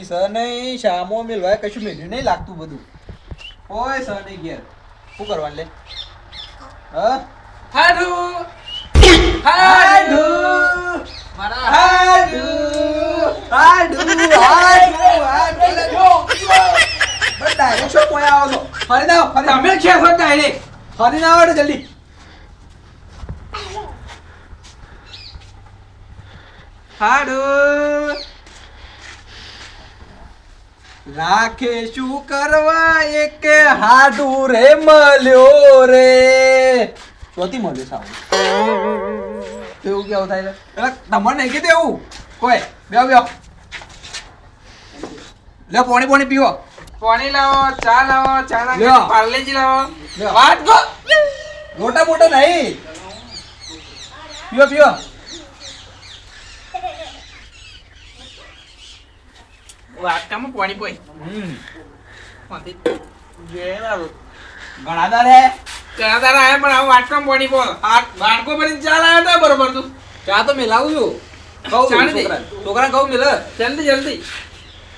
ડોશી સર નહીં શામો મેલવાય કશું મેલ્યું નહીં લાગતું બધું. ઓય સર નહીં ઘેર. શું કરવાનું લે? હા? હાડુ! હાડુ! મારા હાડુ! હાડુ! હાડુ! હાડુ! બસ ડાયરેક્ટ શું કોઈ આવો છો. ફરી ના ફરી છે છો ડાયરેક્ટ ફરી ના આવડે જલ્દી. હાડુ! રાખે શું કરવા એક હાડુ રે મળ્યો રે. ચોથી મળ્યો સાવ. એવું કેવું થાય એટલે તમારે નહીં કીધું એવું? કોઈ બેહો બેહો. લે પાણી પાણી પીવો. પાણી લાવો ચા લાવો ચા લ્યો. પાર્લેજી લાવો. વાત કો મોટા મોટા નહીં. પીવો પીવો વાટકામાં પાણી પોઈ હમ. ઘેર આવો. ઘણા ત્યાં તારા આયા પણ આ વાટકામાં પાણી પો આ વાટકો ભરીને ચા લાવ્યા હતા બરોબર તું. ચા તો મિલાવું છું. છોકરા કહું મેલે. જલ્દી જલ્દી.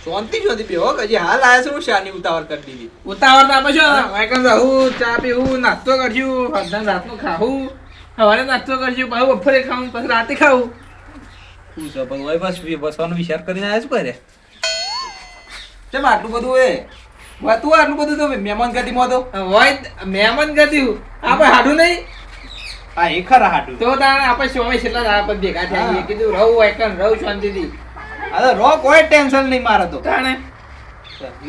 શાંતિ શાંતિ પીવો હજી હાલ આયા છું શાની ઉતાવળ કરી દીધી. ઉતાવળ તો આપે છો. વાયકન રહું ચા પીવું નાસ્તો કરશું હરદમ રાતનું ખાવું. સવારે નાસ્તો કરજું પછી બપોરે ખાવું પછી રાતે ખાવું. શું છે ભગવાન બસ બસવાનો વિચાર કરીને આવ્યા છું કરે કેમ આટલું બધું એ? વાતું આટલું બધું તો મહેમાન ગતિમાં તો હોય મહેમાન ગતિ આપણે હાડું નહીં? હા એ ખરા હાડું. તો તાણે આપણે સોમે છેલ્લા પર ભેગા થયા કીધું રહું એકન રહું શાંતિથી. અરે રો કોઈ ટેન્શન નહીં મારે તો. તાણે?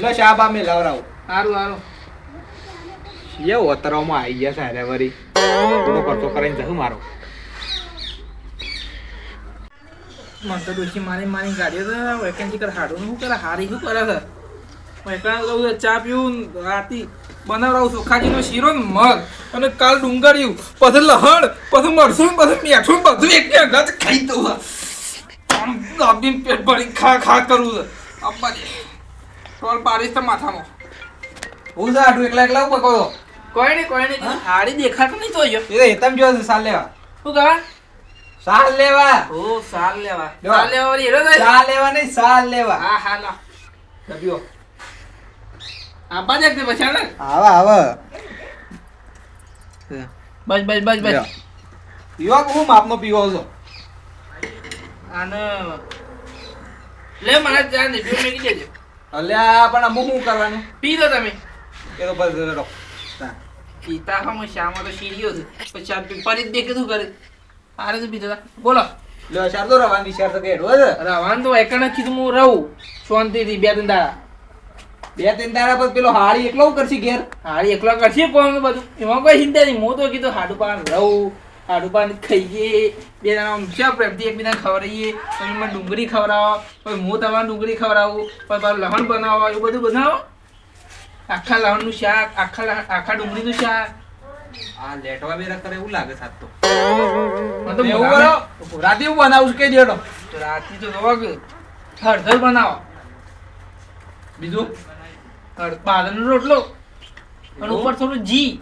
લો શા બા મેં લાવરાવું. સારું સારું એ ઓતરામાં આવી ગયા સારે વરી કરતો કરીને જશું મારો. મને તો ડોશી મારી મારી ગાડીઓ તો વેકેન્સી કરે હાડું શું કરે હારી શું કરે છે? વેકણ તો ચા પીવું રાતી બનાવડાવું ચોખાજીનો શીરો ને મગ અને કાલ ડુંગળીયું પછી લહણ પછી મરસું પછી મીઠું બધું એક અંગાજ ખાઈ દઉં આમ દાબીને પેટ ભરી ખા ખા કરું અંબાજી ટોલ પાડીશ તો માથામાં. હું તો આટલું એકલા એકલા કહો કોઈ નહીં કોઈ નહીં. હારી દેખાતો નહીં તો એ તમે જોયો સાલ લેવા. શું કહેવા સાલ લેવા. ઓ સાલ લેવા. સાલ લેવા વાળી થાય? સાલ લેવા નહીં સાલ લેવા. હા હા લા. કભીઓ આબા જ તે પછી આવા આવા. બસ બસ બસ બસ. પીવો હું માપમાં પીવો છો. આને. લે મને ચા ને પીવું મેકી દેજો અલ્યા પણ અમુક શું કરવાનું? પી દો તમે. એ તો બસ રડો પીતા હમ શામાં તો શીરીઓ છે. પછી આ પી દેખે દે કીધું કરે. આરે તો બીજો બોલો. લો શાર તો રવાન વિચાર તો કે રવાન તો વાંધો કીધું હું રહું. શાંતિથી બે ત્રણ દાડા. બે ત્રણ દાડા પછી પેલો હાળી એકલો કરશે ઘેર? હારી એકલો કરશે પણ બધું એમાં કોઈ ચિંતા નહીં. હું તો કીધું હાડું પાન રહું. હાડું પાન ખાઈએ બે જણા આમ પ્રેમથી એકબીજાને ખવડાવીએ? તમે મને ડુંગળી ખવડાવો. પછી હું તમારે ડુંગળી ખવડાવું. પછી મારું લહણ બનાવો. એવું બધું બનાવો? આખા લહણનું શાક આખા આખા ડુંગળીનું શાક. આ લેટવા બેરા કરે એવું લાગે સાત તો. એવું કરો. રાતે હું બનાવું કે દેડો રાતે તો જોવા કે હળદર બનાવો. બીજું? હળ- રોટલો. અને ઉપર થોડું જી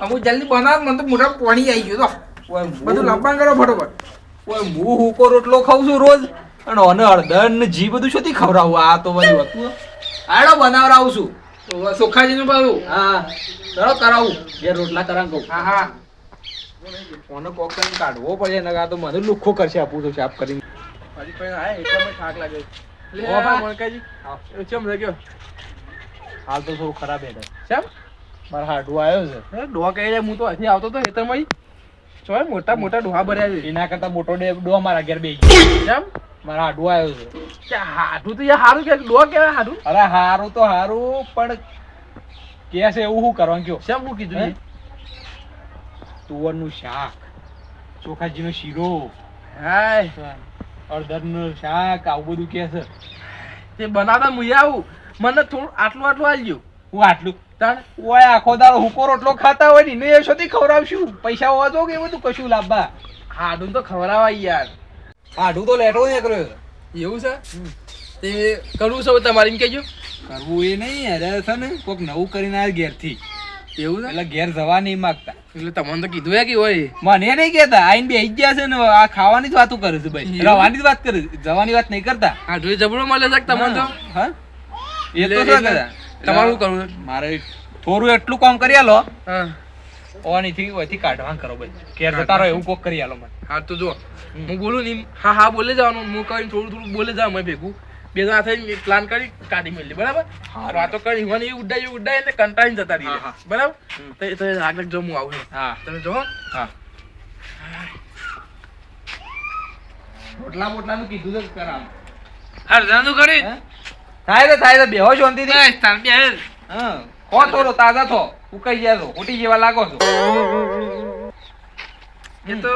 અમુક જલ્દી બનાવ મને તો મોઢા પાણી આવી ગયું તો. બધું લંબાણ કરો ફટોફટ. ઓય હું હુકો રોટલો ખાઉં છું રોજ. અને ઓને હળદર ને જી બધું શોથી ખવડાવું આ તો બધું હતું આડો બનાવડાવું છું. તો સોખાજીનું બાબુ હા. ચલો કરાવું. બે રોટલા કરાવ કહું. હા હા. ઓને કોક કરીને કાઢવો પડે ને આ તો મને લુખો કરશે આપું તો સાફ કરીને. થાક લાગે. ઓ બા. મણકાજી. ચમ લાગ્યો હાલ તો થોડું ખરાબ હેડે ચમ? મારા હાડું આવ્યો છે. ડોહા કહી જાય હું તો હજી આવતો તો હેતરમાં ચોય મોટા મોટા ડોહા ભર્યા છે. એના કરતા મોટો ડે ડો મારા ઘેર બે ગયો. ચમ? મારા હાડું આવ્યો છે. કે હાડું તો યાર હારું કે ડો કેવાય હાડું? અરે હારું તો હારું પણ કે છે એવું શું કરવાનું કયો? શેમ હું કીધું હે? તુવરનું શાક ચોખાજીનો શીરો હાય. અડદરનું શાક આવું બધું કે છે તે બનાવતા મુઈ આવું. મને થોડું આટલું આટલું આલજો. હું આટલું? તાણ? ઓય આખો દાડો હુકો રોટલો ખાતા હોય ને એને સુધી ખવડાવશું. પૈસા હોવા તો કે એ બધું કશું લાભા હાડું તો ખવડાવાય યાર. આઢું તો લેટો ને કર્યો એવું છે? તે કરવું છે તમારે એમ કહેજો. કરવું એ નહીં અરે છે ને કોક નવું કરીને આ ઘેરથી. એવું છે? એટલે ઘેર જવા નહીં માગતા. એટલે તમને તો કીધું હે કે હોય. મને નહીં કહેતા આઈને બેસી ગયા છે ને આ ખાવાની જ વાતો કરે છે ભાઈ. રવાની જ વાત કરે છે જવાની વાત નહીં કરતા. હા જોઈ જબડો મળે છે તમને તો? હા એ તો શું કરે? તમારું કરવું? મારે થોડું એટલું કામ કરી આલો. હા. ઓનીથી ઓયથી કાઢવાનું કરો ભાઈ કેર જતા રહો એવું કોક કરી આલો મને. હા તો જો હું બોલું ને હા હા બોલે જવાનું. હું કહીને થોડું થોડું બોલે જાવ મેં ભેગું. બે જણા થઈ પ્લાન કરી કાઢી મેલી બરાબર? વાતો કરી. મને એ ઉડાય ઉડાય ને કંટાળીને જતા રહી બરાબર? તો આગળ જો હું આવું હા. તમે જો હા. રોટલા બોટલાનું કીધું તો કરામ હા હરદાનું કરી. થાય તો થાય તો બેહો શાંતિથી. હેલ. હા તોરો તાજા છો ઉકાઈ ગયા છો ઉટી જેવા લાગો છો. એ તો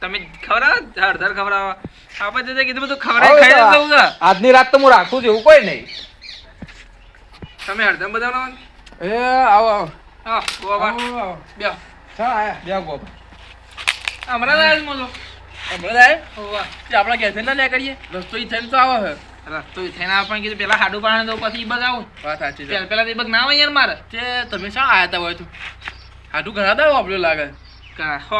તમે ખવડાવો હળદર ખવડાવો. આપણે તો કીધું બધું ખવડાવી ખાઈ છે. આજની રાત તો હું રાખું છું એવું કોઈ નહીં. તમે હળદર બધા એ આવો આવો. હા આવો. આયા. બે. ગો હમણાં જ આવ્યો મોલો હમણાં જ તે આપણા ઘેરથી ના લે કરીએ રસ્તો ઈ થઈને તો આવો છે રસ્તો થઈને આપણને કીધું પેલા હાડું પાડે તો પછી ઈ બગાવું. વાત સાચી છે પેલા પેલા બગ ના આવે યાર મારે. તે તમે શા આયા તા હોય તું? હાટું ઘણા દાડો વાપર્યો લાગે. હો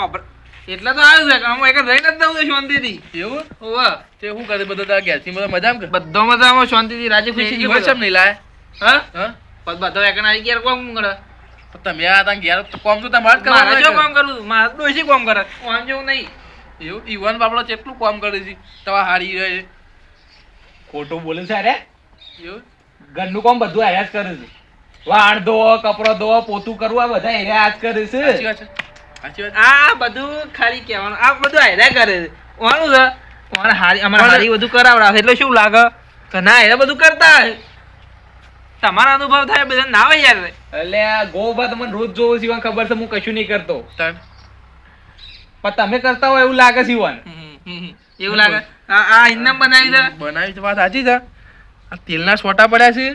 એટલે તો આવ્યું છે કે હું એક રહીને જ દઉં શાંતિથી. એવું? હોવા. તે શું કરે બધા બધા મજામાં કરે? બધો મજામાં શાંતિથી રાજી ખુશી નહીં લાયા? હા? હા? બધો એક આવી ગયા કોમ કરે. તમે આ તા ઘેર કોમ તો તમારે જ મારે જો કામ કરું? મારે ડોશી કોમ કરે. કોમ જેવું નહીં. એવું? ઈવન બાપડો કેટલું કોમ કરે છે? તમારે હારી રહે. ખોટું બોલે છે અરે? ઘરનું કામ બધું આયા જ કરે છે. વાણ ધો કપડો ધો પોતું કરવું આ બધા આજ કરે છે. આ બધું ખાલી કહેવાનું. આ બધું હાયરા કરે છે. ઓનું છે? ઓને હારી અમારે હારી બધું કરાવડાવે? એટલે શું લાગે? કે ના એ બધું કરતા તમારા અનુભવ થાય બધા ના હોય યાર. એટલે આ ગોબા તમને રોજ જોવો સિવાય ખબર છે હું કશું નહીં કરતો. પણ તમે કરતા હોય એવું લાગે છે એવું લાગે? આ ઇન્નમ બનાવી છે. બનાવી તો વાત સાચી છે. આ તેલના સોટા પડ્યા છે.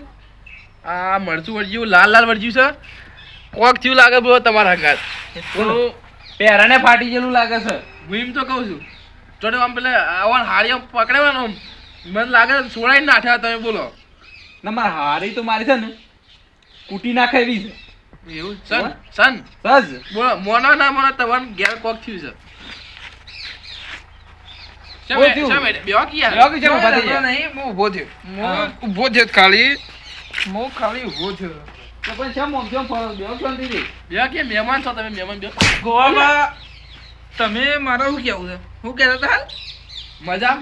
આ મરચું વળજ્યું લાલ લાલ વળજ્યું છે. કોક થયું લાગે બહુ તમારા હંગાત થોડું પહેરાને ફાટી ગયેલું લાગે છે. હું એમ તો કહું છું. જોડે આમ પેલા આવા હાડીઓ પકડાવાનો મને લાગે છોડાઈ નાખ્યા તમે બોલો. ના મારે હારી તો મારી છે ને. કૂટી નાખે એવી છે. એવું? સન સન. સજ બોલો મોના ના મોના તમારે ઘેર કોક થયું છે. થયું? બેવા કી ખાલી. ખાલી થયો. શા મોમ કેમ ફરો? બેહો શાંતિથી બેવા કી મહેમાન છો તમે મહેમાન બે. ગોવામાં તમે મારો શું કેવું છે? શું કહેતા હતા હાલ? મજા?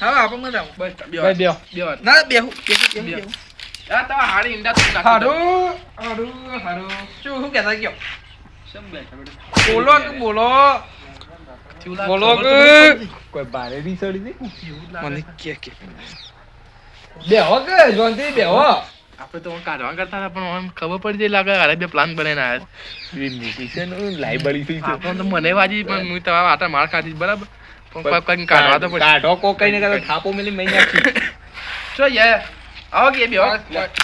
હા આપણે મજા આવું. બસ બેવા બેહો બેવા ના બેહું બેહું બેહું આ તમારા હાડી ઈંડા તોડી નાખી હારું હારું હારું શું શું કહેતા કયો. શેમ બેઠા બેઠા? બોલો? બોલો કે-? કોઈ બારે ની સડી દે કેવું લાગે? મને કે કે બેહો કે શાંતિથી બેહો આપણે તો કાઢવા કરતા હતા પણ ખબર પડી જઈ લાગે અરે બે પ્લાન બનાવીને આવ્યા આપણને તો મને વાજી પણ હું તમારા આટા માર ખાધી બરાબર પણ કોઈ કાઢવા તો પડે કાઢો કો કઈ ને થાપો મેલી મહી નાખી ચો યાર આવો કે બેહો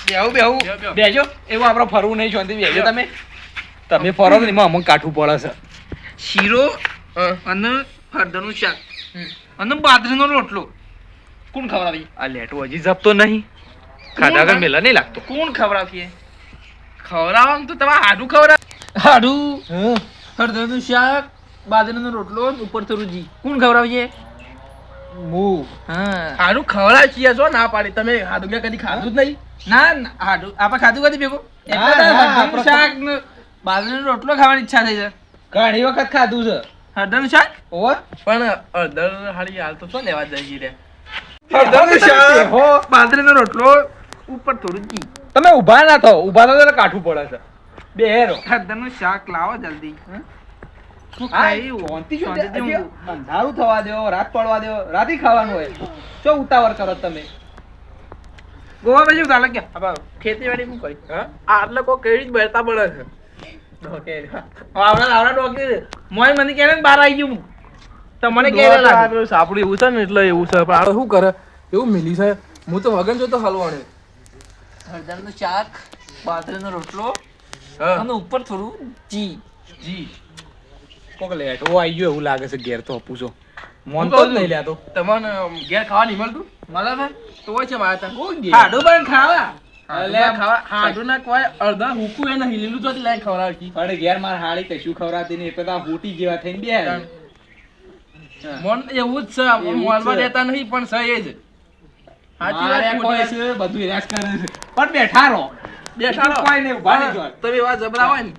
બેહું બેહું. બેજો એવું આપણે ફરવું નહીં શાંતિ બેજો તમે તમે ફરો ને એમાં અમુક કાઠું પડે છે શીરો. અને હળદરનું શાક. અને બાજરીનો રોટલો. કોણ ખવડાવી આ લેટો હજી જપતો નહીં. ખાધા વગર મેલા નહીં લાગતો. કોણ ખવડાવીએ? ખવડાવવાનું તો તમારે હાડું ખવડાવ હાડું? હળદરનું શાક બાજરીનો રોટલો ઉપર થોડું કોણ ખવડાવીએ? હું. હા. હાડું ખવડાવ છીએ છો ના પાડી. તમે હાડું કદી ખાધું જ નહીં? ના ના, હાડું આપણે ખાધું કદી ભેગું? શાક ને બાજરીનો રોટલો ખાવાની ઈચ્છા થઈ છે ઘણી વખત ખાધું છે. હળદરનું શાક? ઓવર પણ હળદર હાડી હાલ તો શું લેવા જઈ રે? હળદરનું શાક? હો. બાજરીનો રોટલો ઉપર થોડું ઘી. તમે ઊભા ના થો ઊભા થો એટલે કાઠું પડે છે. બે હેરો. હળદરનું શાક લાવો જલ્દી. અંધારું થવા દેવો રાત પડવા દો રાતે ખાવાનું હોય. શું ઉતાવળ કરો તમે. ગોવા પછી ચાલે કે ખેતીવાડી શું કરી? હા? આટલે કોઈ કેવી જ બેઠા પડે છે. આવડા આવડા ડોકી મોય મને કહે બહાર આવી ગયું તમને કે લાગે. સાપડું એવું છે ને એટલે એવું છે. પણ આ શું કરે? એવું મિલી છે. હું તો વગન જોતો હલવાણે હળદરનું શાક બાજરીનો રોટલો અને ઉપર થોડું ઘી. જી કોક લેટો. આવી ગયો એવું લાગે છે ઘેર તો પૂછો મોન તો જ નહીં લેતો. તમને ઘેર ખાવા નહીં મળતું? મળે છે તો હોય છે મારા ત્યાં પણ ખાવા. હાડું ખાવા હાડું ના કોઈ અડધા હુકું એ નહીં લીલું ચોથી લાઈન ખવડાવતી પણ ઘેર માર હાળી કશું ખવડાવતી નહીં એટલે તો આ હોટી જેવા થઈને બે મન એવું જ છે આપણે એવું જ મોલમાં છે. રહેતા નહીં પણ છે એ જ. સાચી મારે વાત કોઈ ખોટી છે, બધું હેરાસ કરે છે. પણ બેઠા રહો. બેઠા રહો. કોઈ નહીં, ઊભા. તમે એવા જબરા હોય ને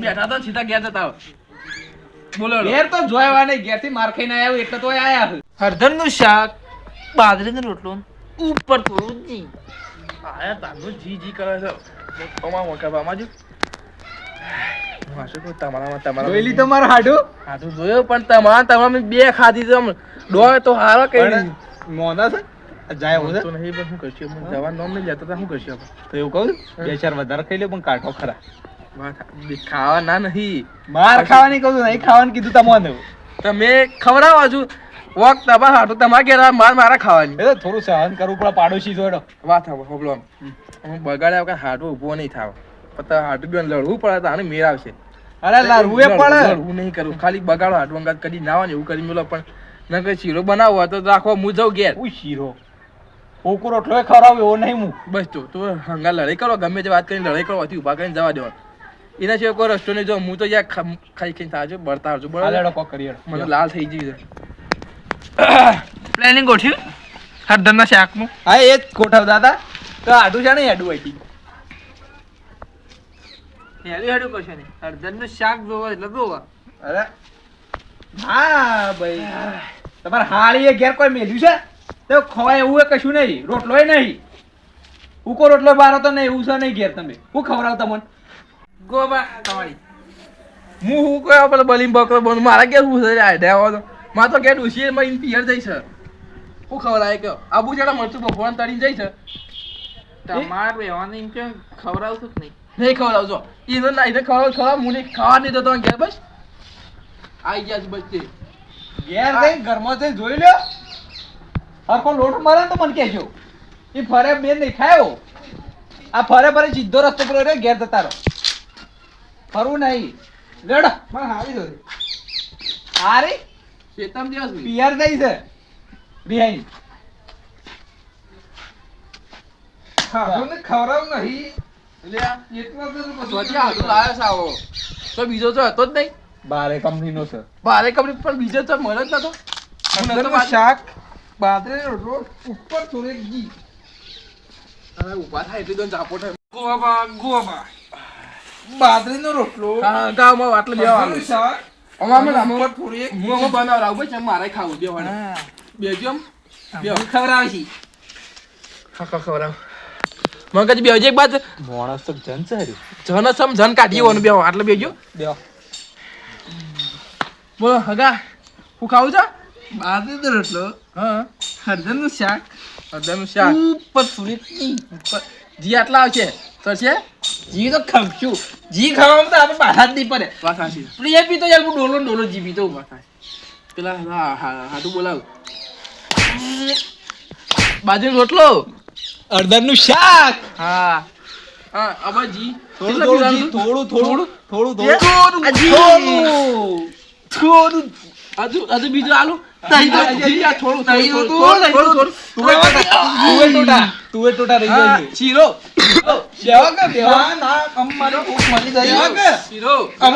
બેઠા તો સીધા ઘેર જતા હોય બોલો ઘેર તો જોયા નહીં ઘેરથી માર ખાઈને આવ્યો એટલે તો આયા છે. હળદરનું શાક બાજરીનો રોટલો ઉપર થોડું જી આયા તારનું જી જી કરે છે. અમાર મોકા બામાં જો. ખાવા ના નહીં. માર ખાવાની કહું નહીં ખાવાનું કીધું તમને તમે ખવડાવવા છું વોક તમારા હાટુ તમારે ઘેર માર મારા ખાવાની. એ થોડું સહન કરવું પડે પાડોશી જોડો. વાત હવે પ્રોબ્લેમ હું બગાડ્યા વગર હાટુ ઊભો નહીં થાવ. પતા હાટુ બેન લડવું પડે તો આને મેર આવશે. અરે લારવું એ પડે. લડવું નહીં કરું. ખાલી બગાડો હાટુ અંગાત કદી ના એવું કરી મેલો પણ ન કઈ શીરો બનાવવો તો રાખો હું જાઉં ઘેર. ઉ શીરો. ઓકો રોટલો ખરાબ એવો નહીં હું. બસ તો તો હંગા લડાઈ કરો ગમે તે વાત કરીને લડાઈ કરો હતી ઊભા કરીને જવા દેવા એના સિવાય કોઈ રસ્તો નહીં જો હું તો યાર ખાઈ ખાઈને થાજો બળતા આ બરાબર મને લાલ થઈ ગયું છે. પ્લાનિંગ ગોઠવ્યું હળદરના શાકનું. હા એ જ ગોઠવ દાદા તો આડું છે ને આડું હતી હેડું હેડું કશો નહીં. હળદરનું શાક જોવા એટલે જોવો. અરે હા ભાઈ. તમારે હાળીએ ઘેર કોઈ મેલ્યું છે? તો ખવાય એવું એ કશું નહીં. રોટલોય નહીં. ઉકો રોટલો બારો તો નહીં એવું છે નહીં ઘેર તમે. હું ખવડાવ તમને? ગોબા તમારી. હું હું કયો પેલો બલીમ બકરો બન મારા ઘેર હું છે? આડ્યા આવો તો. માર તો ઘેર ઉસી માં પિયર જઈ છે. હું ખવડાય કે આબુ જેડા મરચું ભગવાન તળીને જઈ છે? તમારે રહેવાનું એમ કે ખવડાવતું જ નહીં? નહીં ખવડાવજો ઈને ના એને ખવડાવ ખવડાવ હું નહીં ખાવા નહીં દેતો ઘેર બસ. આઈ ગયા છે બસ તે. ઘેર જઈને ઘરમાં જઈ જોઈ લ્યો. હરખો લોટ મારે તો મને કહેજો. એ ફરે બે નહીં ખાયો આ ફરે ફરે સીધો રસ્તો પર રહ્યો ઘેર જતા રહો. ફરવું નહીં. લડ. મને હારી દો હારી? શેતામ દિવસ પિયર થઈ છે. બિહાઈન્ડ ખવડાવ નહીં. તો બીજો તો હતો જ નહીં. બારે બારે પણ બીજો તો મળે જ નતો. શાક રોટલો ઉપર થોડીક ઘી. ઊભા થાય એટલી તો જાપો થાય. ગોબા ગોબા બાજરીનો રોટલો. ગામમાં આટલે બે શાક. અમારે ઉપર હું અમે મારે ખાવું બે હા. બેજો એમ બે ખવડાવે છે. હા ખવડાવ. મને બેજો એક બાદ માણસ તો જન છે જન સમ જન કાઢી હોવાનું બે આટલે બેજો દેવો બોલો હગા હું ખાવું છે? બાજરીનો રોટલો. હા. હળદરનું શાક. ઉપર સુરી ઘી જી આટલા આવશે. તો છે? જી તો ખમશું જી ખાવામાં તો આપણે બહાર જ નહીં પડે. વાત સાચી પણ એ પીતો યાર હું ડોલો ડોલો જી પીતો વાત સાચી પેલા હા હા તું બોલાવ. બાજરી રોટલો? અડદરનું શાક? હા. હા અબા જી. થોડું કેટલા થોડું થોડું થોડું? થોડું થોડું થોડું. હજુ હજુ બીજું આલુ?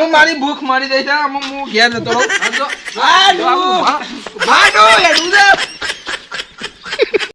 મારી ભૂખ મારી જાય છે ઘેર જતો